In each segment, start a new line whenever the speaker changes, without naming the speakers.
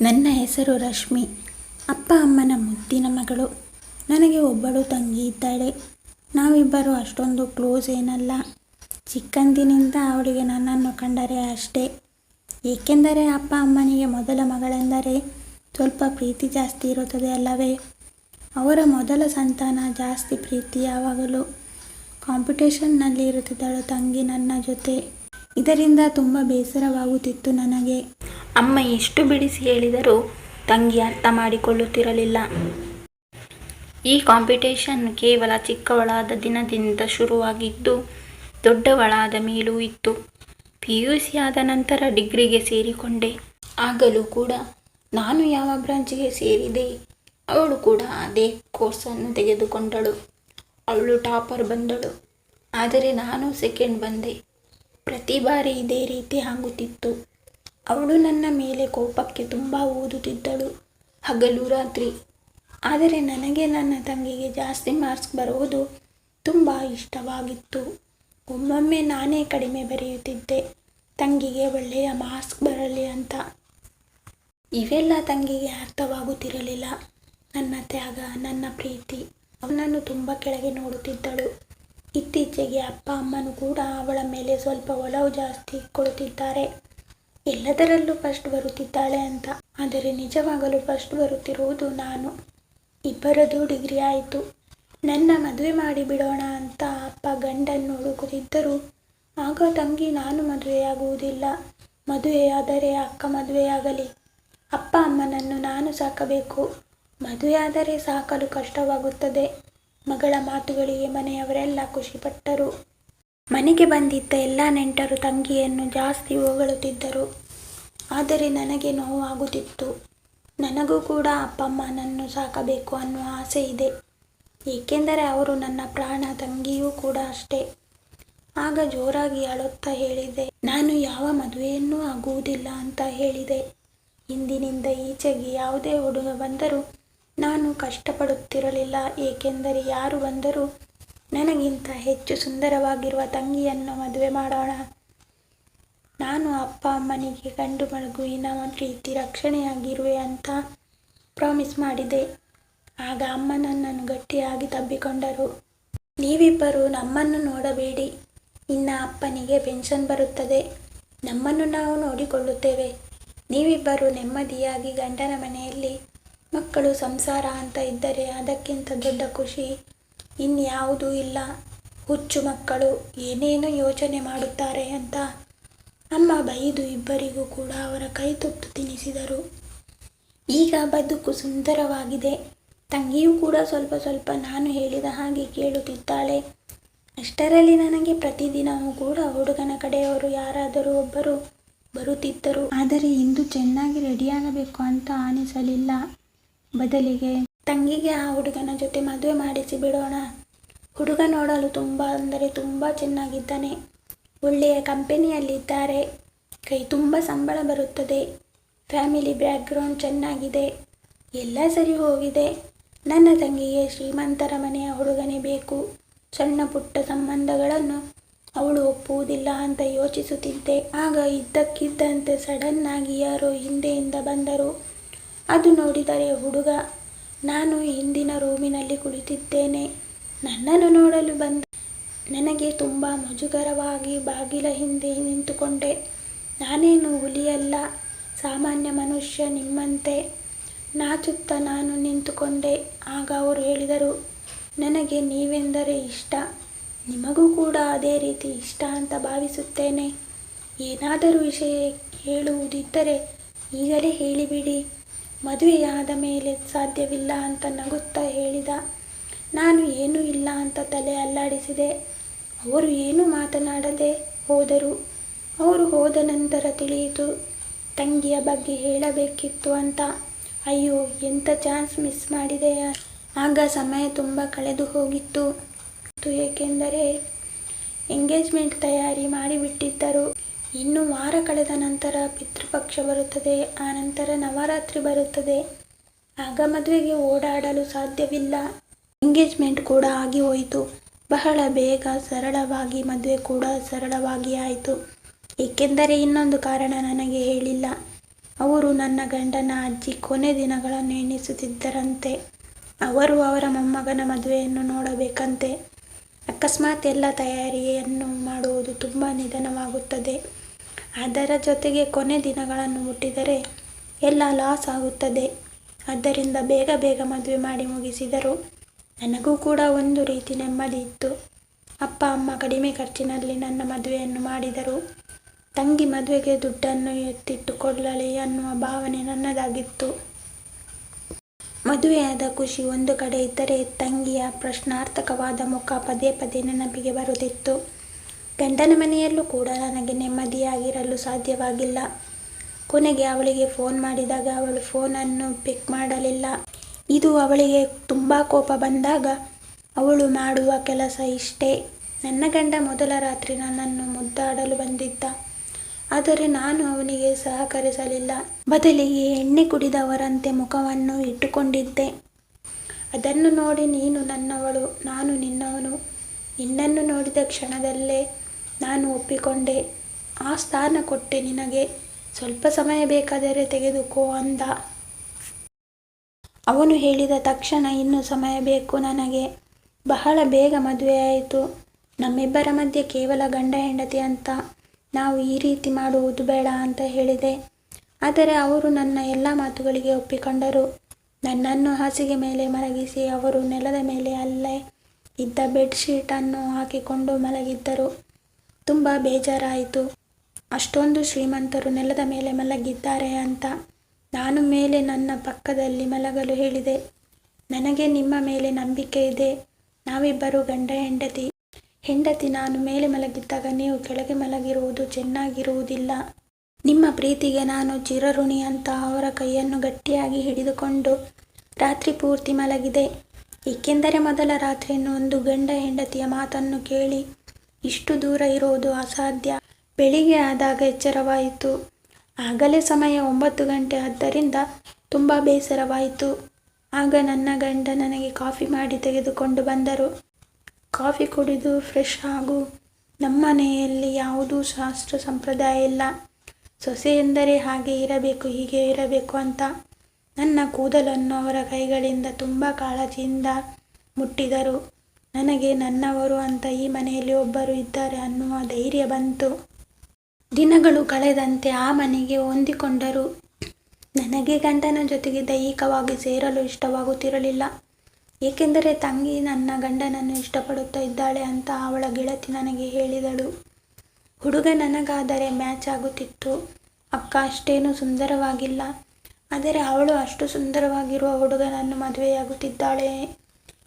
ನನ್ನ ಹೆಸರು ರಶ್ಮಿ. ಅಪ್ಪ, ಅಮ್ಮನ ಮುದ್ದಿನ ಮಗಳು. ನನಗೆ ಒಬ್ಬಳು ತಂಗಿ ಇದ್ದಾಳೆ. ನಾವಿಬ್ಬರು ಅಷ್ಟೊಂದು ಕ್ಲೋಸ್ ಏನಲ್ಲ. ಚಿಕ್ಕಂದಿನಿಂದ ಅವಳಿಗೆ ನನ್ನನ್ನು ಕಂಡರೆ ಅಷ್ಟೇ. ಏಕೆಂದರೆ ಅಪ್ಪ, ಅಮ್ಮನಿಗೆ ಮೊದಲ ಮಗಳೆಂದರೆ ಸ್ವಲ್ಪ ಪ್ರೀತಿ ಜಾಸ್ತಿ ಇರುತ್ತದೆ ಅಲ್ಲವೇ? ಅವರ ಮೊದಲ ಸಂತಾನ ಜಾಸ್ತಿ ಪ್ರೀತಿ ಯಾವಾಗಲೂ. ಕಾಂಪಿಟೇಷನ್ನಲ್ಲಿ ಇರುತ್ತಿದ್ದಳು ತಂಗಿ ನನ್ನ ಜೊತೆ. ಇದರಿಂದ ತುಂಬ ಬೇಸರವಾಗುತ್ತಿತ್ತು ನನಗೆ.
ಅಮ್ಮ ಎಷ್ಟು ಬಿಡಿಸಿ ಹೇಳಿದರೂ ತಂಗಿ ಅರ್ಥ ಮಾಡಿಕೊಳ್ಳುತ್ತಿರಲಿಲ್ಲ. ಈ ಕಾಂಪಿಟೇಷನ್ ಕೇವಲ ಚಿಕ್ಕವಳಾದ ದಿನದಿಂದ ಶುರುವಾಗಿದ್ದು, ದೊಡ್ಡವಳಾದ ಮೇಲೂ ಇತ್ತು. ಪಿ ಯು ಸಿ ಆದ ನಂತರ ಡಿಗ್ರಿಗೆ ಸೇರಿಕೊಂಡೆ. ಆಗಲೂ ಕೂಡ ನಾನು ಯಾವ ಬ್ರಾಂಚ್ಗೆ ಸೇರಿದೆ? ಅವಳು ಕೂಡ ಅದೇ ಕೋರ್ಸನ್ನು ತೆಗೆದುಕೊಂಡಳು. ಅವಳು ಟಾಪರ್ ಬಂದಳು. ಆದರೆ ನಾನು ಸೆಕೆಂಡ್ ಬಂದೆ. ಪ್ರತಿ ಬಾರಿ ಇದೇ ರೀತಿ ಆಗುತ್ತಿತ್ತು ಅವಳು ನನ್ನ ಮೇಲೆ ಕೋಪಕ್ಕೆ ತುಂಬ ಓದುತ್ತಿದ್ದಳು ಹಗಲು ರಾತ್ರಿ. ಆದರೆ ನನಗೆ ನನ್ನ ತಂಗಿಗೆ ಜಾಸ್ತಿ ಮಾರ್ಕ್ಸ್ ಬರುವುದು ತುಂಬ ಇಷ್ಟವಾಗಿತ್ತು. ಒಮ್ಮೊಮ್ಮೆ ನಾನೇ ಕಡಿಮೆ ಬರೆಯುತ್ತಿದ್ದೆ. ತಂಗಿಗೆ ಒಳ್ಳೆಯ ಮಾರ್ಕ್ಸ್ ಬರಲಿ ಅಂತ. ಇವೆಲ್ಲ ತಂಗಿಗೆ ಅರ್ಥವಾಗುತ್ತಿರಲಿಲ್ಲ. ನನ್ನ ತ್ಯಾಗ, ನನ್ನ ಪ್ರೀತಿ, ಅವನನ್ನು ತುಂಬ ಕೆಳಗೆ ನೋಡುತ್ತಿದ್ದಳು. ಇತ್ತೀಚೆಗೆ ಅಪ್ಪ ಅಮ್ಮನೂ ಕೂಡ ಅವಳ ಮೇಲೆ ಸ್ವಲ್ಪ ಒಲವು ಜಾಸ್ತಿ ಕೊಡುತ್ತಿದ್ದಾರೆ. ಎಲ್ಲದರಲ್ಲೂ ಫಸ್ಟ್ ಬರುತ್ತಿದ್ದಾಳೆ ಅಂತ. ಆದರೆ ನಿಜವಾಗಲೂ ಫಸ್ಟ್ ಬರುತ್ತಿರುವುದು ನಾನು. ಇಬ್ಬರದು ಡಿಗ್ರಿ ಆಯಿತು. ನನ್ನ ಮದುವೆ ಮಾಡಿ ಬಿಡೋಣ ಅಂತ ಅಪ್ಪ ಗಂಡನ್ನು ಹುಡುಕುತ್ತಿದ್ದರು. ಆಗ ತಂಗಿ, ನಾನು ಮದುವೆಯಾಗುವುದಿಲ್ಲ. ಮದುವೆಯಾದರೆ ಅಕ್ಕ ಮದುವೆಯಾಗಲಿ. ಅಪ್ಪ ಅಮ್ಮನನ್ನು ನಾನು ಸಾಕಬೇಕು. ಮದುವೆಯಾದರೆ ಸಾಕಲು ಕಷ್ಟವಾಗುತ್ತದೆ. ಮಗಳ ಮಾತುಗಳಿಗೆ ಮನೆಯವರೆಲ್ಲ ಖುಷಿಪಟ್ಟರು. ಮನೆಗೆ ಬಂದಿದ್ದ ಎಲ್ಲ ನೆಂಟರು ತಂಗಿಯನ್ನು ಜಾಸ್ತಿ ಹೊಗಳುತ್ತಿದ್ದರು. ಆದರೆ ನನಗೆ ನೋವಾಗುತ್ತಿತ್ತು. ನನಗೂ ಕೂಡ ಅಪ್ಪ ಅಮ್ಮನನ್ನು ಸಾಕಬೇಕು ಅನ್ನುವ ಆಸೆ ಇದೆ. ಏಕೆಂದರೆ ಅವರು ನನ್ನ ಪ್ರಾಣ, ತಂಗಿಯೂ ಕೂಡ ಅಷ್ಟೇ. ಆಗ ಜೋರಾಗಿ ಅಳುತ್ತಾ ಹೇಳಿದೆ, ನಾನು ಯಾವ ಮದುವೆಯನ್ನೂ ಆಗುವುದಿಲ್ಲ ಅಂತ ಹೇಳಿದೆ. ಇಂದಿನಿಂದ ಈಚೆಗೆ ಯಾವುದೇ ಹುಡುಗ ಬಂದರೂ ನಾನು ಕಷ್ಟಪಡುತ್ತಿರಲಿಲ್ಲ. ಏಕೆಂದರೆ ಯಾರು ಬಂದರೂ ನನಗಿಂತ ಹೆಚ್ಚು ಸುಂದರವಾಗಿರುವ ತಂಗಿಯನ್ನು ಮದುವೆ ಮಾಡೋಣ. ನಾನು ಅಪ್ಪ ಅಮ್ಮನಿಗೆ ಗಂಡು ಮಗುವಿನ ರೀತಿ ರಕ್ಷಣೆಯಾಗಿರುವೆ ಅಂತ ಪ್ರಾಮಿಸ್ ಮಾಡಿದೆ. ಆಗ ಅಮ್ಮ ನನ್ನನ್ನು ಗಟ್ಟಿಯಾಗಿ ತಬ್ಬಿಕೊಂಡರು. ನೀವಿಬ್ಬರು ನಮ್ಮನ್ನು ನೋಡಬೇಡಿ. ಇನ್ನ ಅಪ್ಪನಿಗೆ ಪೆನ್ಷನ್ ಬರುತ್ತದೆ. ನಮ್ಮನ್ನು ನಾವು ನೋಡಿಕೊಳ್ಳುತ್ತೇವೆ. ನೀವಿಬ್ಬರು ನೆಮ್ಮದಿಯಾಗಿ ಗಂಡನ ಮನೆಯಲ್ಲಿ ಮಕ್ಕಳು ಸಂಸಾರ ಅಂತ ಇದ್ದರೆ ಅದಕ್ಕಿಂತ ದೊಡ್ಡ ಖುಷಿ ಇನ್ಯಾವುದೂ ಇಲ್ಲ. ಹುಚ್ಚು ಮಕ್ಕಳು ಏನೇನು ಯೋಚನೆ ಮಾಡುತ್ತಾರೆ ಅಂತ ಅಮ್ಮ ಬೈದು ಇಬ್ಬರಿಗೂ ಕೂಡ ಅವರ ಕೈ ತುತ್ತು ತಿನ್ನಿಸಿದರು ಈಗ ಬದುಕು ಸುಂದರವಾಗಿದೆ. ತಂಗಿಯೂ ಕೂಡ ಸ್ವಲ್ಪ ಸ್ವಲ್ಪ ನಾನು ಹೇಳಿದ ಹಾಗೆ ಕೇಳುತ್ತಿದ್ದಾಳೆ. ಅಷ್ಟರಲ್ಲಿ ನನಗೆ ಪ್ರತಿದಿನವೂ ಕೂಡ ಹುಡುಗನ ಕಡೆಯವರು ಯಾರಾದರೂ ಒಬ್ಬರು ಬರುತ್ತಿದ್ದರು. ಆದರೆ ಇಂದು ಚೆನ್ನಾಗಿ ರೆಡಿಯಾಗಬೇಕು ಅಂತ ಅನಿಸಲಿಲ್ಲ. ಬದಲಿಗೆ ತಂಗಿಗೆ ಆ ಹುಡುಗನ ಜೊತೆ ಮದುವೆ ಮಾಡಿಸಿ ಬಿಡೋಣ. ಹುಡುಗ ನೋಡಲು ತುಂಬ ಅಂದರೆ ತುಂಬ ಚೆನ್ನಾಗಿದ್ದಾನೆ. ಒಳ್ಳೆಯ ಕಂಪೆನಿಯಲ್ಲಿದ್ದಾರೆ. ಕೈ ತುಂಬ ಸಂಬಳ ಬರುತ್ತದೆ. ಫ್ಯಾಮಿಲಿ ಬ್ಯಾಕ್ಗ್ರೌಂಡ್ ಚೆನ್ನಾಗಿದೆ. ಎಲ್ಲ ಸರಿ ಹೋಗಿದೆ. ನನ್ನ ತಂಗಿಗೆ ಶ್ರೀಮಂತರ ಮನೆಯ ಹುಡುಗನೇ ಬೇಕು. ಸಣ್ಣ ಪುಟ್ಟ ಸಂಬಂಧಗಳನ್ನು ಅವಳು ಒಪ್ಪುವುದಿಲ್ಲ ಅಂತ ಯೋಚಿಸುತ್ತಿದ್ದೆ. ಆಗ ಇದ್ದಕ್ಕಿದ್ದಂತೆ ಸಡನ್ನಾಗಿ ಯಾರೋ ಹಿಂದೆಯಿಂದ ಬಂದರು. ಅದು ನೋಡಿದರೆ ಹುಡುಗ ನಾನು ಹಿಂದಿನ ರೂಮಿನಲ್ಲಿ ಕುಳಿತಿದ್ದೇನೆ. ನನ್ನನ್ನು ನೋಡಲು ಬಂದ ನನಗೆ ತುಂಬ ಮುಜುಗರವಾಗಿ ಬಾಗಿಲ ಹಿಂದೆ ನಿಂತುಕೊಂಡೆ. ನಾನೇನು ಹುಲಿಯಲ್ಲ, ಸಾಮಾನ್ಯ ಮನುಷ್ಯ ನಿಮ್ಮಂತೆ. ನಾಚುತ್ತ ನಾನು ನಿಂತುಕೊಂಡೆ, ಆಗ ಅವರು ಹೇಳಿದರು, ನನಗೆ ನೀವೆಂದರೆ ಇಷ್ಟ. ನಿಮಗೂ ಕೂಡ ಅದೇ ರೀತಿ ಇಷ್ಟ ಅಂತ ಭಾವಿಸುತ್ತೇನೆ. ಏನಾದರೂ ವಿಷಯ ಹೇಳುವುದಿದ್ದರೆ ಈಗಲೇ ಹೇಳಿಬಿಡಿ. ಮದುವೆಯಾದ ಮೇಲೆ ಸಾಧ್ಯವಿಲ್ಲ ಅಂತ ನಗುತ್ತಾ ಹೇಳಿದ. ನಾನು ಏನೂ ಇಲ್ಲ ಅಂತ ತಲೆ ಅಲ್ಲಾಡಿಸಿದೆ. ಅವರು ಏನೂ ಮಾತನಾಡದೆ ಹೋದರು. ಅವರು ಹೋದ ನಂತರ ತಿಳಿಯಿತು, ತಂಗಿಯ ಬಗ್ಗೆ ಹೇಳಬೇಕಿತ್ತು ಅಂತ. ಅಯ್ಯೋ ಎಂಥ ಚಾನ್ಸ್ ಮಿಸ್ ಮಾಡಿದೆ ಆಗ ಸಮಯ ತುಂಬ ಕಳೆದು ಹೋಗಿತ್ತು. ಏಕೆಂದರೆ ಎಂಗೇಜ್ಮೆಂಟ್ ತಯಾರಿ ಮಾಡಿಬಿಟ್ಟಿದ್ದರು. ಇನ್ನು ವಾರ ಕಳೆದ ನಂತರ ಪಿತೃಪಕ್ಷ ಬರುತ್ತದೆ, ಆ ನಂತರ ನವರಾತ್ರಿ ಬರುತ್ತದೆ. ಆಗ ಮದುವೆಗೆ ಓಡಾಡಲು ಸಾಧ್ಯವಿಲ್ಲ. ಎಂಗೇಜ್ಮೆಂಟ್ ಕೂಡ ಆಗಿ ಹೋಯಿತು. ಬಹಳ ಬೇಗ ಸರಳವಾಗಿ ಮದುವೆ ಕೂಡ ಸರಳವಾಗಿ ಆಯಿತು. ಏಕೆಂದರೆ ಇನ್ನೊಂದು ಕಾರಣ ನನಗೆ ಹೇಳಿಲ್ಲ.
ಅವರು ನನ್ನ ಗಂಡನ ಅಜ್ಜಿ ಕೊನೆ ದಿನಗಳನ್ನು ಎಣಿಸುತ್ತಿದ್ದರಂತೆ. ಅವರು ಅವರ ಮೊಮ್ಮಗನ ಮದುವೆಯನ್ನು ನೋಡಬೇಕಂತೆ. ಅಕಸ್ಮಾತ್ ಎಲ್ಲ ತಯಾರಿಯನ್ನು ಮಾಡುವುದು ತುಂಬ ನಿಧಾನವಾಗುತ್ತದೆ. ಅದರ ಜೊತೆಗೆ ಕೊನೆ ದಿನಗಳನ್ನು ಮುಟ್ಟಿದರೆ ಎಲ್ಲ ಲಾಸ್ ಆಗುತ್ತದೆ. ಆದ್ದರಿಂದ ಬೇಗ ಬೇಗ ಮದುವೆ ಮಾಡಿ ಮುಗಿಸಿದರು. ನನಗೂ ಕೂಡ ಒಂದು ರೀತಿ ನೆಮ್ಮದಿ ಇತ್ತು. ಅಪ್ಪ, ಅಮ್ಮ ಕಡಿಮೆ ಖರ್ಚಿನಲ್ಲಿ ನನ್ನ ಮದುವೆಯನ್ನು ಮಾಡಿದರು. ತಂಗಿ ಮದುವೆಗೆ ದುಡ್ಡನ್ನು ಎತ್ತಿಟ್ಟುಕೊಳ್ಳಲಿ ಅನ್ನುವ ಭಾವನೆ ನನ್ನದಾಗಿತ್ತು. ಮದುವೆಯಾದ ಖುಷಿ ಒಂದು ಕಡೆ ಇದ್ದರೆ ತಂಗಿಯ ಪ್ರಶ್ನಾರ್ಥಕವಾದ ಮುಖ ಪದೇ ಪದೇ ನೆನಪಿಗೆ ಬರುತ್ತಿತ್ತು. ಗಂಡನ ಮನೆಯಲ್ಲೂ ಕೂಡ ನನಗೆ ನೆಮ್ಮದಿಯಾಗಿರಲು ಸಾಧ್ಯವಾಗಿಲ್ಲ. ಕೊನೆಗೆ ಅವಳಿಗೆ ಫೋನ್ ಮಾಡಿದಾಗ ಅವಳು ಫೋನನ್ನು ಪಿಕ್ ಮಾಡಲಿಲ್ಲ. ಇದು ಅವಳಿಗೆ ತುಂಬ ಕೋಪ ಬಂದಾಗ ಅವಳು ಮಾಡುವ ಕೆಲಸ ಇಷ್ಟೇ. ನನ್ನ ಗಂಡ ಮೊದಲ ರಾತ್ರಿ ನನ್ನನ್ನು ಮುದ್ದಾಡಲು ಬಂದಿದ್ದ. ಆದರೆ ನಾನು ಅವನಿಗೆ ಸಹಕರಿಸಲಿಲ್ಲ. ಬದಲಿಗೆ ಎಣ್ಣೆ ಕುಡಿದವರಂತೆ ಮುಖವನ್ನು ಇಟ್ಟುಕೊಂಡಿದ್ದೆ. ಅದನ್ನು ನೋಡಿ ನೀನು ನನ್ನವಳು, ನಾನು ನಿನ್ನವನು. ನಿನ್ನನ್ನು ನೋಡಿದ ಕ್ಷಣದಲ್ಲೇ ನಾನು ಒಪ್ಪಿಕೊಂಡೆ. ಆ ಸ್ಥಾನ ಕೊಟ್ಟೆ ನಿನಗೆ. ಸ್ವಲ್ಪ ಸಮಯ ಬೇಕಾದರೆ ತೆಗೆದುಕೋ ಅಂದ. ಅವನು ಹೇಳಿದ ತಕ್ಷಣ ಇನ್ನೂ ಸಮಯ ಬೇಕು ನನಗೆ. ಬಹಳ ಬೇಗ ಮದುವೆಯಾಯಿತು ನಮ್ಮಿಬ್ಬರ ಮಧ್ಯೆ ಕೇವಲ ಗಂಡ ಹೆಂಡತಿ ಅಂತ ನಾವು ಈ ರೀತಿ ಮಾಡುವುದು ಬೇಡ ಅಂತ ಹೇಳಿದೆ. ಆದರೆ ಅವರು ನನ್ನ ಎಲ್ಲ ಮಾತುಗಳಿಗೆ ಒಪ್ಪಿಕೊಂಡರು. ನನ್ನನ್ನು ಹಾಸಿಗೆ ಮೇಲೆ ಮಲಗಿಸಿ ಅವರು ನೆಲದ ಮೇಲೆ ಅಲ್ಲೇ ಇದ್ದ ಬೆಡ್ಶೀಟನ್ನು ಹಾಕಿಕೊಂಡು ಮಲಗಿದ್ದರು. ತುಂಬ ಬೇಜಾರಾಯಿತು. ಅಷ್ಟೊಂದು ಶ್ರೀಮಂತರು ನೆಲದ ಮೇಲೆ ಮಲಗಿದ್ದಾರೆ ಅಂತ ನಾನು ಮೇಲೆ ನನ್ನ ಪಕ್ಕದಲ್ಲಿ ಮಲಗಲು ಹೇಳಿದೆ. ನನಗೆ ನಿಮ್ಮ ಮೇಲೆ ನಂಬಿಕೆ ಇದೆ. ನಾವಿಬ್ಬರು ಗಂಡ ಹೆಂಡತಿ. ಹೆಂಡತಿ ನಾನು ಮೇಲೆ ಮಲಗಿದ್ದಾಗ ನೀವು ಕೆಳಗೆ ಮಲಗಿರುವುದು ಚೆನ್ನಾಗಿರುವುದಿಲ್ಲ. ನಿಮ್ಮ ಪ್ರೀತಿಗೆ ನಾನು ಚಿರಋಣಿ ಅಂತ ಅವರ ಕೈಯನ್ನು ಗಟ್ಟಿಯಾಗಿ ಹಿಡಿದುಕೊಂಡು ರಾತ್ರಿ ಪೂರ್ತಿ ಮಲಗಿದೆ. ಏಕೆಂದರೆ ಮೊದಲ ರಾತ್ರಿಯನ್ನು ಒಂದು ಗಂಡ ಹೆಂಡತಿಯ ಮಾತನ್ನು ಕೇಳಿ ಇಷ್ಟು ದೂರ ಇರುವುದು ಅಸಾಧ್ಯ. ಬೆಳಿಗ್ಗೆ ಆದಾಗ ಎಚ್ಚರವಾಯಿತು. ಆಗಲೇ ಸಮಯ ಒಂಬತ್ತು ಗಂಟೆ ಆದ್ದರಿಂದ ತುಂಬ ಬೇಸರವಾಯಿತು. ಆಗ ನನ್ನ ಗಂಡ ನನಗೆ ಕಾಫಿ ಮಾಡಿ ತೆಗೆದುಕೊಂಡು ಬಂದರು. ಕಾಫಿ ಕುಡಿದು ಫ್ರೆಶ್ ಆಗು ನಮ್ಮನೆಯಲ್ಲಿ ಯಾವುದೂ ಶಾಸ್ತ್ರ ಸಂಪ್ರದಾಯ ಇಲ್ಲ. ಸೊಸೆ ಎಂದರೆ ಹಾಗೆ ಇರಬೇಕು, ಹೀಗೆ ಇರಬೇಕು ಅಂತ. ನನ್ನ ಕೂದಲನ್ನು ಅವರ ಕೈಗಳಿಂದ ತುಂಬ ಕಾಳಜಿಯಿಂದ ಮುಟ್ಟಿದರು. ನನಗೆ ನನ್ನವರು ಅಂತ ಈ ಮನೆಯಲ್ಲಿ ಒಬ್ಬರು ಇದ್ದಾರೆ ಅನ್ನುವ ಧೈರ್ಯ ಬಂತು. ದಿನಗಳು ಕಳೆದಂತೆ ಆ ಮನೆಗೆ ಹೊಂದಿಕೊಂಡರು. ನನಗೆ ಗಂಡನ ಜೊತೆಗೆ ದೈಹಿಕವಾಗಿ ಸೇರಲು ಇಷ್ಟವಾಗುತ್ತಿರಲಿಲ್ಲ. ಏಕೆಂದರೆ ತಂಗಿ ನನ್ನ ಗಂಡನನ್ನು ಇಷ್ಟಪಡುತ್ತಾ ಇದ್ದಾಳೆ ಅಂತ ಅವಳ ಗೆಳತಿ ನನಗೆ ಹೇಳಿದಳು. ಹುಡುಗ ನನಗಾದರೆ ಮ್ಯಾಚ್ ಆಗುತ್ತಿತ್ತು. ಅಕ್ಕ ಅಷ್ಟೇನು ಸುಂದರವಾಗಿಲ್ಲ. ಆದರೆ ಅವಳು ಅಷ್ಟು ಸುಂದರವಾಗಿರುವ ಹುಡುಗನನ್ನು ಮದುವೆಯಾಗುತ್ತಿದ್ದಾಳೆ.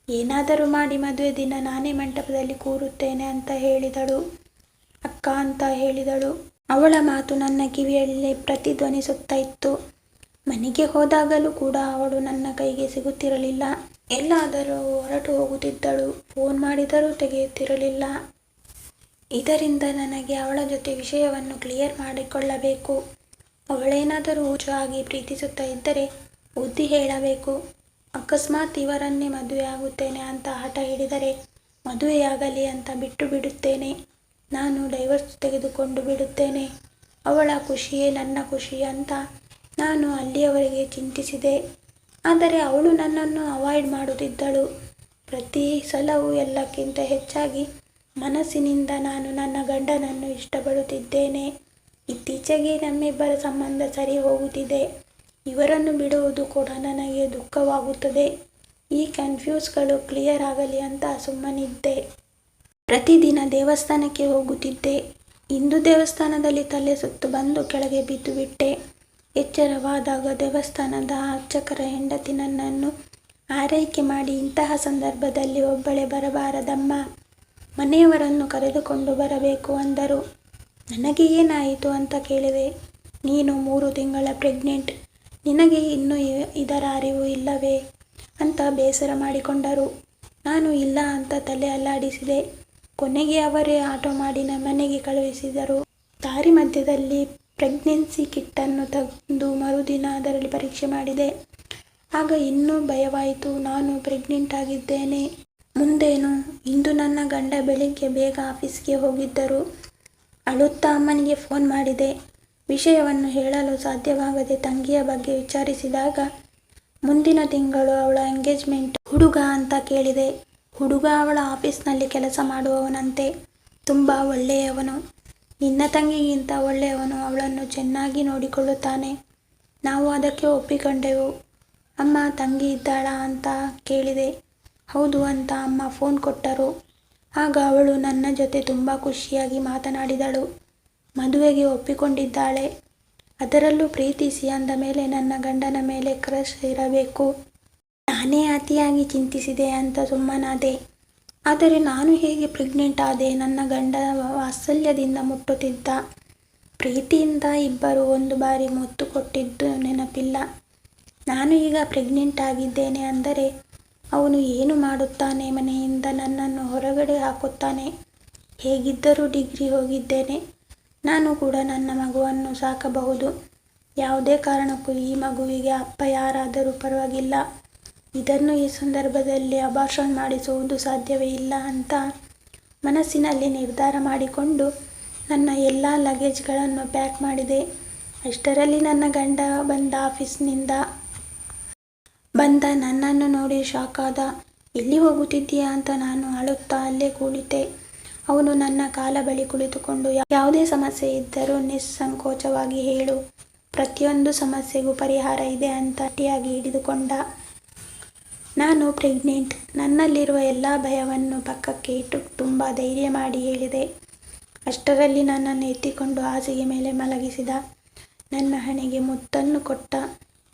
ಏನಾದರೂ ಮಾಡಿ ಮದುವೆ ದಿನ ನಾನೇ ಮಂಟಪದಲ್ಲಿ ಕೂರುತ್ತೇನೆ ಅಂತ ಹೇಳಿದಳು. ಅಕ್ಕ ಅಂತ ಹೇಳಿದಳು. ಅವಳ ಮಾತು ನನ್ನ ಕಿವಿಯಲ್ಲಿ ಪ್ರತಿಧ್ವನಿಸುತ್ತಾ ಇತ್ತು. ಮನೆಗೆ ಹೋದಾಗಲೂ ಕೂಡ ಅವಳು ನನ್ನ ಕೈಗೆ ಸಿಗುತ್ತಿರಲಿಲ್ಲ. ಎಲ್ಲಾದರೂ ಹೊರಟು ಹೋಗುತ್ತಿದ್ದಳು. ಫೋನ್ ಮಾಡಿದರೂ ತೆಗೆಯುತ್ತಿರಲಿಲ್ಲ. ಇದರಿಂದ ನನಗೆ ಅವಳ ಜೊತೆ ವಿಷಯವನ್ನು ಕ್ಲಿಯರ್ ಮಾಡಿಕೊಳ್ಳಬೇಕು. ಅವಳೇನಾದರೂ ಹುಚ್ಚಾಗಿ ಪ್ರೀತಿಸುತ್ತಾ ಇದ್ದರೆ ಬುದ್ಧಿ ಹೇಳಬೇಕು. ಅಕಸ್ಮಾತ್ ಇವರನ್ನೇ ಮದುವೆಯಾಗುತ್ತೇನೆ ಅಂತ ಹಠ ಹಿಡಿದರೆ ಮದುವೆಯಾಗಲಿ ಅಂತ ಬಿಟ್ಟು ಬಿಡುತ್ತೇನೆ. ನಾನು ಡೈವರ್ಸ್ ತೆಗೆದುಕೊಂಡು ಬಿಡುತ್ತೇನೆ. ಅವಳ ಖುಷಿಯೇ ನನ್ನ ಖುಷಿ ಅಂತ ನಾನು ಅಲ್ಲಿಯವರೆಗೆ ಚಿಂತಿಸಿದೆ. ಆದರೆ ಅವಳು ನನ್ನನ್ನು ಅವಾಯ್ಡ್ ಮಾಡುತ್ತಿದ್ದಳು. ಪ್ರತಿ ಸಲವೂ ಎಲ್ಲಕ್ಕಿಂತ ಹೆಚ್ಚಾಗಿ ಮನಸ್ಸಿನಿಂದ ನಾನು ನನ್ನ ಗಂಡನನ್ನು ಇಷ್ಟಪಡುತ್ತಿದ್ದೇನೆ. ಇತ್ತೀಚೆಗೆ ನಮ್ಮಿಬ್ಬರ ಸಂಬಂಧ ಸರಿ ಹೋಗುತ್ತಿದೆ. ಇವರನ್ನು ಬಿಡುವುದು ಕೂಡ ನನಗೆ ದುಃಖವಾಗುತ್ತದೆ. ಈ ಕನ್ಫ್ಯೂಸ್ಗಳು ಕ್ಲಿಯರ್ ಆಗಲಿ ಅಂತ ಸುಮ್ಮನಿದ್ದೆ. ಪ್ರತಿದಿನ ದೇವಸ್ಥಾನಕ್ಕೆ ಹೋಗುತ್ತಿದ್ದೆ. ಇಂದು ದೇವಸ್ಥಾನದಲ್ಲಿ ತಲೆ ಸುತ್ತು ಬಂದು ಕೆಳಗೆ ಬಿದ್ದು ಬಿಟ್ಟೆ. ಎಚ್ಚರವಾದಾಗ ದೇವಸ್ಥಾನದ ಅರ್ಚಕರ ಹೆಂಡತಿ ನನ್ನನ್ನು ಆರೈಕೆ ಮಾಡಿ ಇಂತಹ ಸಂದರ್ಭದಲ್ಲಿ ಒಬ್ಬಳೆ ಬರಬಾರದಮ್ಮ. ಮನೆಯವರನ್ನು ಕರೆದುಕೊಂಡು ಬರಬೇಕು ಅಂದರು. ನನಗೆ ಏನಾಯಿತು ಅಂತ ಕೇಳಿದೆ. ನೀನು ಮೂರು ತಿಂಗಳ ಪ್ರೆಗ್ನೆಂಟ್. ನಿನಗೆ ಇನ್ನೂ ಇದರ ಅರಿವು ಇಲ್ಲವೇ? ಅಂತ ಬೇಸರ ಮಾಡಿಕೊಂಡರು. ನಾನು ಇಲ್ಲ ಅಂತ ತಲೆ ಅಲ್ಲಾಡಿಸಿದೆ. ಕೊನೆಗೆ ಅವರೇ ಆಟೋ ಮಾಡಿ ನಮ್ಮನೆಗೆ ಕಳುಹಿಸಿದರು. ದಾರಿ ಮಧ್ಯದಲ್ಲಿ ಪ್ರೆಗ್ನೆನ್ಸಿ ಕಿಟ್ಟನ್ನು ತಂದು ಮರುದಿನ ಅದರಲ್ಲಿ ಪರೀಕ್ಷೆ ಮಾಡಿದೆ. ಆಗ ಇನ್ನೂ ಭಯವಾಯಿತು. ನಾನು ಪ್ರೆಗ್ನೆಂಟ್ ಆಗಿದ್ದೇನೆ. ಮುಂದೇನು? ಇಂದು ನನ್ನ ಗಂಡ ಬೆಳಿಗ್ಗೆ ಬೇಗ ಆಫೀಸ್ಗೆ ಹೋಗಿದ್ದರು. ಅಳುತ್ತಾ ಅಮ್ಮನಿಗೆ ಫೋನ್ ಮಾಡಿದೆ. ವಿಷಯವನ್ನು ಹೇಳಲು ಸಾಧ್ಯವಾಗದೆ ತಂಗಿಯ ಬಗ್ಗೆ ವಿಚಾರಿಸಿದಾಗ, ಮುಂದಿನ ತಿಂಗಳು ಅವಳ ಎಂಗೇಜ್ಮೆಂಟ್ ಹುಡುಗ ಅಂತ ಕೇಳಿದೆ. ಹುಡುಗ ಅವಳ ಆಫೀಸ್ನಲ್ಲಿ ಕೆಲಸ ಮಾಡುವವನಂತೆ. ತುಂಬ ಒಳ್ಳೆಯವನು. ನಿನ್ನ ತಂಗಿಗಿಂತ ಒಳ್ಳೆಯವನು. ಅವಳನ್ನು ಚೆನ್ನಾಗಿ ನೋಡಿಕೊಳ್ಳುತ್ತಾನೆ. ನಾವು ಅದಕ್ಕೆ ಒಪ್ಪಿಕೊಂಡೆವು. ಅಮ್ಮ, ತಂಗಿ ಇದ್ದಾಳಾ ಅಂತ ಕೇಳಿದೆ. ಹೌದು ಅಂತ ಅಮ್ಮ ಫೋನ್ ಕೊಟ್ಟರು. ಆಗ ಅವಳು ನನ್ನ ಜೊತೆ ತುಂಬ ಖುಷಿಯಾಗಿ ಮಾತನಾಡಿದಳು. ಮದುವೆಗೆ ಒಪ್ಪಿಕೊಂಡಿದ್ದಾಳೆ. ಅದರಲ್ಲೂ ಪ್ರೀತಿಸಿ ಅಂದ ಮೇಲೆ ನನ್ನ ಗಂಡನ ಮೇಲೆ ಕ್ರಶ್ ಇರಬೇಕು. ನಾನೇ ಅತಿಯಾಗಿ ಚಿಂತಿಸಿದೆ ಅಂತ ಸುಮ್ಮನಾದೆ. ಆದರೆ ನಾನು ಹೇಗೆ ಪ್ರೆಗ್ನೆಂಟ್ ಆದೆ? ನನ್ನ ಗಂಡ ವಾತ್ಸಲ್ಯದಿಂದ ಮುಟ್ಟುತ್ತಿದ್ದ. ಪ್ರೀತಿಯಿಂದ ಇಬ್ಬರು ಒಂದು ಬಾರಿ ಮುತ್ತು ಕೊಟ್ಟಿದ್ದು ನೆನಪಿಲ್ಲ. ನಾನು ಈಗ ಪ್ರೆಗ್ನೆಂಟ್ ಆಗಿದ್ದೇನೆ ಅಂದರೆ ಅವನು ಏನು ಮಾಡುತ್ತಾನೆ? ಮನೆಯಿಂದ ನನ್ನನ್ನು ಹೊರಗಡೆ ಹಾಕುತ್ತಾನೆ. ಹೇಗಿದ್ದರೂ ಡಿಗ್ರಿ ಹೋಗಿದ್ದೇನೆ. ನಾನು ಕೂಡ ನನ್ನ ಮಗುವನ್ನು ಸಾಕಬಹುದು. ಯಾವುದೇ ಕಾರಣಕ್ಕೂ ಈ ಮಗುವಿಗೆ ಅಪ್ಪ ಯಾರಾದರೂ ಪರವಾಗಿಲ್ಲ. ಇದನ್ನು ಈ ಸಂದರ್ಭದಲ್ಲಿ ಅಬಾರ್ಷನ್ ಮಾಡಿಸುವುದು ಸಾಧ್ಯವೇ ಇಲ್ಲ ಅಂತ ಮನಸ್ಸಿನಲ್ಲಿ ನಿರ್ಧಾರ ಮಾಡಿಕೊಂಡು ನನ್ನ ಎಲ್ಲ ಲಗೇಜ್ಗಳನ್ನು ಪ್ಯಾಕ್ ಮಾಡಿದೆ. ಅಷ್ಟರಲ್ಲಿ ನನ್ನ ಗಂಡ ಬಂದ ಆಫೀಸ್ನಿಂದ ಬಂದ ನನ್ನನ್ನು ನೋಡಿ ಶಾಕ್ ಆದ, ಎಲ್ಲಿ ಹೋಗುತ್ತಿದ್ದೀಯಾ? ಅಂತ ನಾನು ಅಳುತ್ತಾ ಅಲ್ಲೇ ಕುಳಿತೆ ಅವನು ನನ್ನ ಕಾಲ ಬಳಿ ಕುಳಿತುಕೊಂಡು ಯಾವುದೇ ಸಮಸ್ಯೆ ಇದ್ದರೂ ನಿಸ್ಸಂಕೋಚವಾಗಿ ಹೇಳು. ಪ್ರತಿಯೊಂದು ಸಮಸ್ಯೆಗೂ ಪರಿಹಾರ ಇದೆ ಅಂತ ಅಟ್ಟಿಯಾಗಿ ಹಿಡಿದುಕೊಂಡ. ನಾನು ಪ್ರೆಗ್ನೆಂಟ್. ನನ್ನಲ್ಲಿರುವ ಎಲ್ಲ ಭಯವನ್ನು ಪಕ್ಕಕ್ಕೆ ಇಟ್ಟು ತುಂಬ ಧೈರ್ಯ ಮಾಡಿ ಹೇಳಿದೆ. ಅಷ್ಟರಲ್ಲಿ ನನ್ನನ್ನು ಎತ್ತಿಕೊಂಡು ಹಾಸಿಗೆ ಮೇಲೆ ಮಲಗಿಸಿದ. ನನ್ನ ಹಣೆಗೆ ಮುತ್ತನ್ನು ಕೊಟ್ಟ.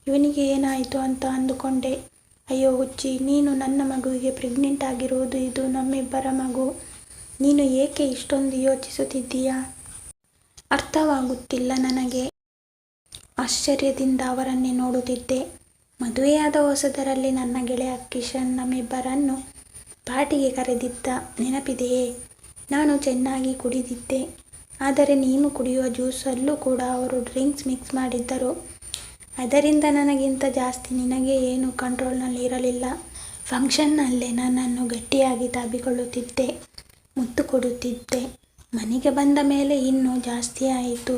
ಇವನಿಗೆ ಏನಾಯಿತು ಅಂತ ಅಂದುಕೊಂಡೆ. ಅಯ್ಯೋ ಹುಚ್ಚಿ, ನೀನು ನನ್ನ ಮಗುವಿಗೆ ಪ್ರೆಗ್ನೆಂಟ್ ಆಗಿರುವುದು ಇದು ನಮ್ಮಿಬ್ಬರ ಮಗು. ನೀನು ಏಕೆ ಇಷ್ಟೊಂದು ಯೋಚಿಸುತ್ತಿದ್ದೀಯಾ? ಅರ್ಥವಾಗುತ್ತಿಲ್ಲ ನನಗೆ. ಆಶ್ಚರ್ಯದಿಂದ ಅವರನ್ನೇ ನೋಡುತ್ತಿದ್ದೆ. ಮದುವೆಯಾದ ಹೊಸದರಲ್ಲಿ ನನ್ನ ಗೆಳೆಯ ಕಿಶನ್ ನಮ್ಮಿಬ್ಬರನ್ನು ಪಾರ್ಟಿಗೆ ಕರೆದಿದ್ದ ನೆನಪಿದೆಯೇ? ನಾನು ಚೆನ್ನಾಗಿ ಕುಡಿದಿದ್ದೆ. ಆದರೆ ನೀನು ಕುಡಿಯುವ ಜ್ಯೂಸಲ್ಲೂ ಕೂಡ ಅವರು ಡ್ರಿಂಕ್ಸ್ ಮಿಕ್ಸ್ ಮಾಡಿದ್ದರು. ಅದರಿಂದ ನನಗಿಂತ ಜಾಸ್ತಿ ನಿನಗೆ ಏನು ಕಂಟ್ರೋಲ್ನಲ್ಲಿ ಇರಲಿಲ್ಲ ಫಂಕ್ಷನ್ನಲ್ಲೇ ನನ್ನನ್ನು ಗಟ್ಟಿಯಾಗಿ ತಾಬಿಕೊಳ್ಳುತ್ತಿದ್ದೆ ಮುತ್ತು ಕೊಡುತ್ತಿದ್ದೆ. ಮನೆಗೆ ಬಂದ ಮೇಲೆ ಇನ್ನೂ ಜಾಸ್ತಿ ಆಯಿತು.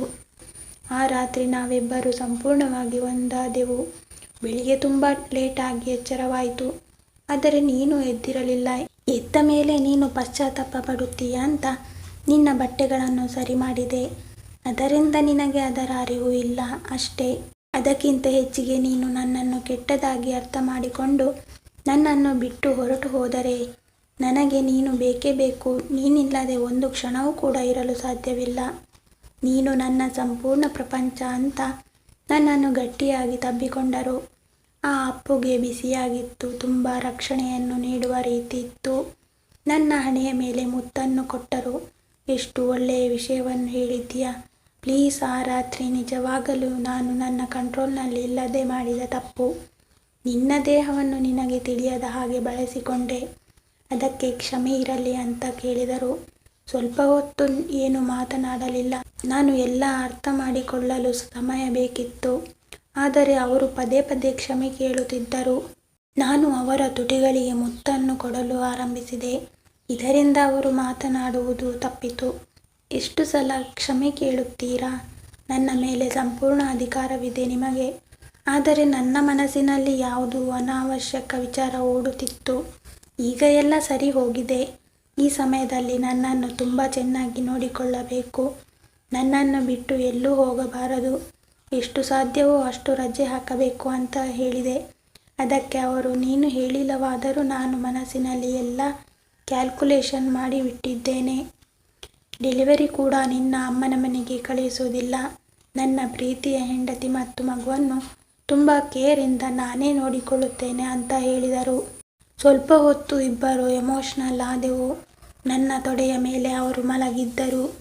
ಆ ರಾತ್ರಿ ನಾವಿಬ್ಬರು ಸಂಪೂರ್ಣವಾಗಿ ಒಂದಾದೆವು. ಬೆಳಿಗ್ಗೆ ತುಂಬ ಲೇಟಾಗಿ ಎಚ್ಚರವಾಯಿತು. ಆದರೆ ನೀನು ಎದ್ದಿರಲಿಲ್ಲ. ಎದ್ದ ಮೇಲೆ ನೀನು ಪಶ್ಚಾತ್ತಾಪ ಪಡುತ್ತೀಯ ಅಂತ ನಿನ್ನ ಬಟ್ಟೆಗಳನ್ನು ಸರಿ ಮಾಡಿದೆ. ಅದರಿಂದ ನಿನಗೆ ಅದರ ಅರಿವು ಇಲ್ಲ ಅಷ್ಟೇ. ಅದಕ್ಕಿಂತ ಹೆಚ್ಚಿಗೆ ನೀನು ನನ್ನನ್ನು ಕೆಟ್ಟದಾಗಿ ಅರ್ಥ ಮಾಡಿಕೊಂಡು ನನ್ನನ್ನು ಬಿಟ್ಟು ಹೊರಟು ಹೋದರೆ ನನಗೆ ನೀನು ಬೇಕೇ ಬೇಕು. ನೀನಿಲ್ಲದೆ ಒಂದು ಕ್ಷಣವೂ ಕೂಡ ಇರಲು ಸಾಧ್ಯವಿಲ್ಲ. ನೀನು ನನ್ನ ಸಂಪೂರ್ಣ ಪ್ರಪಂಚ ಅಂತ ನನ್ನನ್ನು ಗಟ್ಟಿಯಾಗಿ ತಬ್ಬಿಕೊಂಡರು. ಆ ಅಪ್ಪುಗೆ ಬಿಸಿಯಾಗಿತ್ತು. ತುಂಬ ರಕ್ಷಣೆಯನ್ನು ನೀಡುವ ರೀತಿ ಇತ್ತು. ನನ್ನ ಹಣೆಯ ಮೇಲೆ ಮುತ್ತನ್ನು ಕೊಟ್ಟರು. ಎಷ್ಟು ಒಳ್ಳೆಯ ವಿಷಯವನ್ನು ಹೇಳಿದ್ದೀಯಾ. ಪ್ಲೀಸ್, ಆ ರಾತ್ರಿ ನಿಜವಾಗಲೂ ನಾನು ನನ್ನ ಕಂಟ್ರೋಲ್ನಲ್ಲಿ ಇಲ್ಲದೆ ಮಾಡಿದ ತಪ್ಪು. ನಿನ್ನ ದೇಹವನ್ನು ನಿನಗೆ ತಿಳಿಯದ ಹಾಗೆ ಬಳಸಿಕೊಂಡೆ. ಅದಕ್ಕೆ ಕ್ಷಮೆ ಇರಲಿ ಅಂತ ಕೇಳಿದರು. ಸ್ವಲ್ಪ ಹೊತ್ತು ಏನು ಮಾತನಾಡಲಿಲ್ಲ. ನಾನು ಎಲ್ಲ ಅರ್ಥ ಮಾಡಿಕೊಳ್ಳಲು ಸಮಯ ಬೇಕಿತ್ತು. ಆದರೆ ಅವರು ಪದೇ ಪದೇ ಕ್ಷಮೆ ಕೇಳುತ್ತಿದ್ದರು. ನಾನು ಅವರ ತುಟಿಗಳಿಗೆ ಮುತ್ತನ್ನು ಕೊಡಲು ಆರಂಭಿಸಿದೆ. ಇದರಿಂದ ಅವರು ಮಾತನಾಡುವುದು ತಪ್ಪಿತು. ಎಷ್ಟು ಸಲ ಕ್ಷಮೆ ಕೇಳುತ್ತೀರಾ? ನನ್ನ ಮೇಲೆ ಸಂಪೂರ್ಣ ಅಧಿಕಾರವಿದೆ ನಿಮಗೆ. ಆದರೆ ನನ್ನ ಮನಸ್ಸಿನಲ್ಲಿ ಯಾವುದು ಅನಾವಶ್ಯಕ ವಿಚಾರ ಓಡುತ್ತಿತ್ತು. ಈಗ ಎಲ್ಲ ಸರಿ ಹೋಗಿದೆ. ಈ ಸಮಯದಲ್ಲಿ ನನ್ನನ್ನು ತುಂಬ ಚೆನ್ನಾಗಿ ನೋಡಿಕೊಳ್ಳಬೇಕು. ನನ್ನನ್ನು ಬಿಟ್ಟು ಎಲ್ಲೂ ಹೋಗಬಾರದು. ಎಷ್ಟು ಸಾಧ್ಯವೋ ಅಷ್ಟು ರಜೆ ಹಾಕಬೇಕು ಅಂತ ಹೇಳಿದೆ. ಅದಕ್ಕೆ ಅವರು, ನೀನು ಹೇಳಿಲ್ಲವಾದರೂ ನಾನು ಮನಸ್ಸಿನಲ್ಲಿ ಎಲ್ಲ ಕ್ಯಾಲ್ಕುಲೇಷನ್ ಮಾಡಿ ಬಿಟ್ಟಿದ್ದೇನೆ ಡೆಲಿವರಿ ಕೂಡ ನಿನ್ನ ಅಮ್ಮನ ಮನೆಗೆ ಕಳುಹಿಸುವುದಿಲ್ಲ ನನ್ನ ಪ್ರೀತಿಯ ಹೆಂಡತಿ ಮತ್ತು ಮಗುವನ್ನು ತುಂಬ ಕೇರಿಂದ ನಾನೇ ನೋಡಿಕೊಳ್ಳುತ್ತೇನೆ ಅಂತ ಹೇಳಿದರು. ಸ್ವಲ್ಪ ಹೊತ್ತು ಇಬ್ಬರು ಎಮೋಷ್ನಲ್ ಆದೆವು. ನನ್ನ ತೊಡೆಯ ಮೇಲೆ ಅವರು ಮಲಗಿದ್ದರು.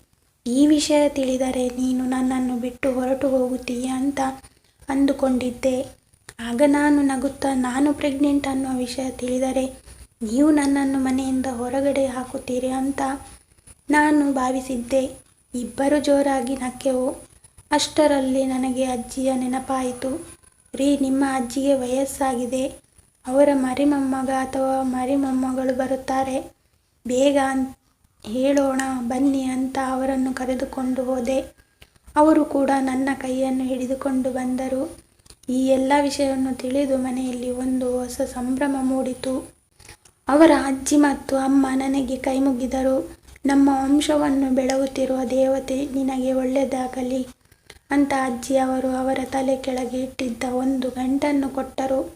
ಈ ವಿಷಯ ತಿಳಿದರೆ ನೀನು ನನ್ನನ್ನು ಬಿಟ್ಟು ಹೊರಟು ಹೋಗುತ್ತೀಯ ಅಂತ ಅಂದುಕೊಂಡಿದ್ದೆ. ಆಗ ನಾನು ನಗುತ್ತಾ ನಾನು ಪ್ರೆಗ್ನೆಂಟ್ ಅನ್ನೋ ವಿಷಯ ತಿಳಿದರೆ ನೀವು ನನ್ನನ್ನು ಮನೆಯಿಂದ ಹೊರಗಡೆ ಹಾಕುತ್ತೀರಿ ಅಂತ ನಾನು ಭಾವಿಸಿದ್ದೆ. ಇಬ್ಬರು ಜೋರಾಗಿ ನಕ್ಕೆವು. ಅಷ್ಟರಲ್ಲಿ ನನಗೆ ಅಜ್ಜಿಯ ನೆನಪಾಯಿತು. ರೀ, ನಿಮ್ಮ ಅಜ್ಜಿಗೆ ವಯಸ್ಸಾಗಿದೆ. ಅವರ ಮರಿಮೊಮ್ಮಗ ಅಥವಾ ಮರಿಮೊಮ್ಮಗಳು ಬರುತ್ತಾರೆ. ಬೇಗ ಹೇಳೋಣ, ಬನ್ನಿ ಅಂತ ಅವರನ್ನು ಕರೆದುಕೊಂಡು ಹೋದೆ. ಅವರು ಕೂಡ ನನ್ನ ಕೈಯನ್ನು ಹಿಡಿದುಕೊಂಡು ಬಂದರು. ಈ ಎಲ್ಲ ವಿಷಯವನ್ನು ತಿಳಿದು ಮನೆಯಲ್ಲಿ ಒಂದು ಹೊಸ ಸಂಭ್ರಮ ಮೂಡಿತು. ಅವರ ಅಜ್ಜಿ ಮತ್ತು ಅಮ್ಮ ನನಗೆ ಕೈಮುಗಿದರು. ನಮ್ಮ ವಂಶವನ್ನು ಬೆಳಗುತ್ತಿರುವ ದೇವತೆ ನಿನಗೆ ಒಳ್ಳೆಯದಾಗಲಿ ಅಂತ ಅಜ್ಜಿ ಅವರು ಅವರ ತಲೆ ಕೆಳಗೆ ಇಟ್ಟಿದ್ದ ಒಂದು ಗಂಟನ್ನು ಕೊಟ್ಟರು.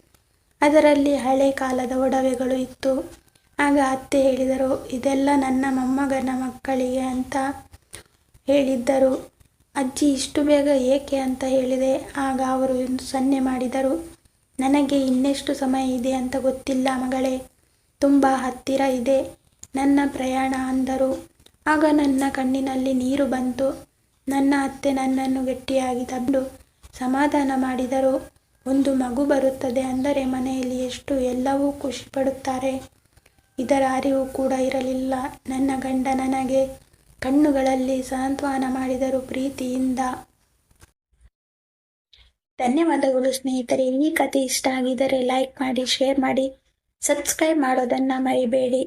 ಅದರಲ್ಲಿ ಹಳೆ ಕಾಲದ ಒಡವೆಗಳು ಇತ್ತು. ಆಗ ಅತ್ತೆ ಹೇಳಿದರು, ಇದೆಲ್ಲ ನನ್ನ ಮೊಮ್ಮಗನ ಮಕ್ಕಳಿಗೆ ಅಂತ ಹೇಳಿದ್ದರು. ಅಜ್ಜಿ ಇಷ್ಟು ಬೇಗ ಏಕೆ ಅಂತ ಹೇಳಿದೆ. ಆಗ ಅವರು ಸನ್ನೆ ಮಾಡಿದರು, ನನಗೆ ಇನ್ನೆಷ್ಟು ಸಮಯ ಇದೆ ಅಂತ ಗೊತ್ತಿಲ್ಲ ಮಗಳೇ. ತುಂಬ ಹತ್ತಿರ ಇದೆ. ನನ್ನ ಪ್ರಯಾಣ ಅಂದರು. ಆಗ ನನ್ನ ಕಣ್ಣಿನಲ್ಲಿ ನೀರು ಬಂತು. ನನ್ನ ಅತ್ತೆ ನನ್ನನ್ನು ಗಟ್ಟಿಯಾಗಿ ತಂದು ಸಮಾಧಾನ ಮಾಡಿದರು. ಒಂದು ಮಗು ಬರುತ್ತದೆ ಅಂದರೆ ಮನೆಯಲ್ಲಿ ಎಷ್ಟು ಎಲ್ಲವೂ ಖುಷಿ ಪಡುತ್ತಾರೆ. ಇದರ ಅರಿವು ಕೂಡ ಇರಲಿಲ್ಲ. ನನ್ನ ಗಂಡ ನನಗೆ ಕಣ್ಣುಗಳಲ್ಲಿ ಸಾಂತ್ವನ ಮಾಡಿದರು ಪ್ರೀತಿಯಿಂದ. ಧನ್ಯವಾದಗಳು ಸ್ನೇಹಿತರೆ. ಈ ಕಥೆ ಇಷ್ಟ ಆಗಿದರೆ ಲೈಕ್ ಮಾಡಿ, ಶೇರ್ ಮಾಡಿ, ಸಬ್ಸ್ಕ್ರೈಬ್ ಮಾಡೋದನ್ನು ಮರಿಬೇಡಿ.